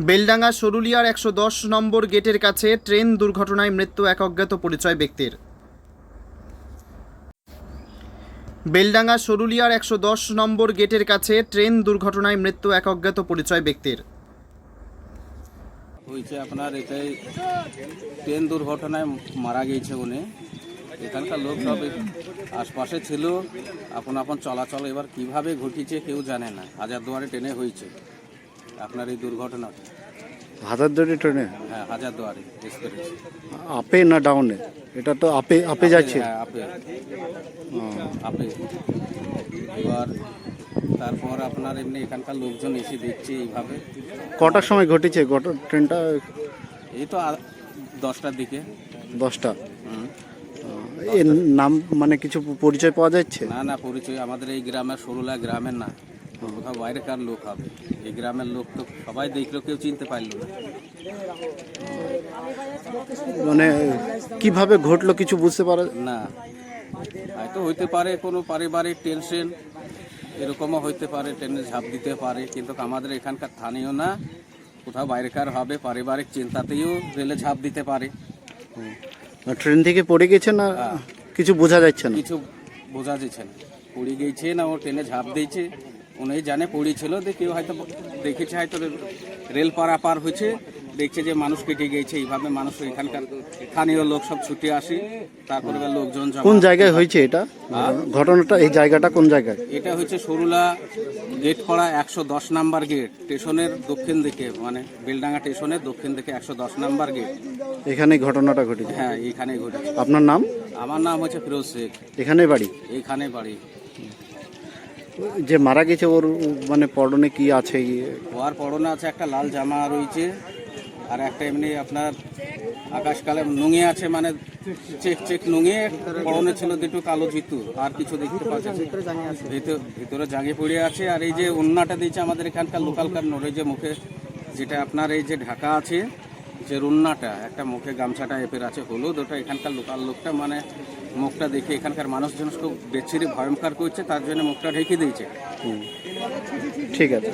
বেলডাঙ্গা সরুলিয়ার একশো দশ নম্বর গেটের কাছে ট্রেন দুর্ঘটনায় মৃত্যু এক অজ্ঞাত পরিচয় ব্যক্তির। বেলডাঙ্গা সরুলিয়ার একশো দশ নম্বর গেটের কাছে ট্রেন দুর্ঘটনায় মৃত্যু এক অজ্ঞাত পরিচয় ব্যক্তির। হয়েছে আপনার এটাই। ট্রেন দুর্ঘটনায় মারা গিয়েছে উনি। এখানকার লোক সব আশপাশে ছিল। আপন আপন চলাচল এবার কীভাবে ঘটিছে কেউ জানে না। হাজারদুয়ারে ট্রেনে হয়েছে। আপনার এই দুর্ঘটনাটা হাজারদুয়ারি ট্রেনে? হ্যাঁ হাজারদুয়ারে এক্সপ্রেস আপে না ডাউনে? এটা তো আপে আপে যাচ্ছে? হ্যাঁ আপে। আপে। এবার তারপর আপনার এমনি এখানকার লোকজন এসে দেখছে এইভাবে। কটার সময় ঘটেছে? ঘট ট্রেনটা? এই তো দশটার দিকে। দশটা? এর নাম মানে কিছু পরিচয় পাওয়া যাচ্ছে? না না পরিচয় আমাদের এই গ্রামের সরুলা গ্রামের না। কোথাও বাইরেকার লোক হবে এই গ্রামের লোক তো সবাই দেখল কেউ চিনতে পারল না। মানে কীভাবে ঘটলো কিছু বুঝতে পারে না হয়তো হইতে পারে কোনো পারিবারিক টেনশন এরকমও হইতে পারে ট্রেনে ঝাঁপ দিতে পারে কিন্তু আমাদের এখানকার স্থানীয় না কোথাও বাইরেকার হবে পারিবারিক চিন্তাতেও রেলে ঝাঁপ দিতে পারে। ট্রেন থেকে পড়ে গেছে না কিছু বোঝা যাচ্ছে না? কিছু বোঝা যাচ্ছে না। পড়ে গেছে না ও ট্রেনে ঝাঁপ দিয়েছে। উনি জানে পড়েছিল যে কেউ হয়তো দেখেছে হয়তো রেল পারাপার হয়েছে দেখছে যে মানুষ কেটে গেছে এইভাবে মানুষ এখানকার স্থানীয় লোক সব ছুটে আসে তারপরে লোকজন কোন জায়গায় হয়েছে এটা? ঘটনাটা এই জায়গাটা কোন জায়গায়? এটা হচ্ছে সরুলা গেট পাড়া একশো দশ নাম্বার গেট স্টেশনের দক্ষিণ দিকে মানে বেলডাঙ্গা স্টেশনের দক্ষিণ দিকে একশো দশ নাম্বার গেট। এখানে ঘটনাটা ঘটেছে? হ্যাঁ এইখানে ঘটেছে। আপনার নাম? আমার নাম হচ্ছে ফিরোজ শেখ। এখানে বাড়ি? এইখানে বাড়ি। যে মারা গেছে ওর মানে পরনে কি আছে ওয়ার পরনে আছে একটা লাল জামা রয়েছে, আর একটা এমনি আপনার আকাশকালে নুঙে আছে মানে চেক চেক নুঙে, পরনে ছিল দুটো কালো জিতু, আর কিছু দেখতে পাচ্ছি ভিতর, ভিতরে জাগে পড়ে আছে, আর এই যে উন্নাটা দিয়েছে আমাদের এখানকার লোকাল কার নড়ে যে মুখে, যেটা আপনার এই যে ঢাকা আছে যে রুন্নাটা, একটা মুখে গামছাটা এপের আছে হলুদ, ওটা এখানকার লোকাল লোকটা মানে মুখটা দেখে এখানকার মানুষজন খুব বেছিরে ভয়ঙ্কর করছে, তার জন্য মুখটা ঢেকে দিয়েছে। ঠিক আছে।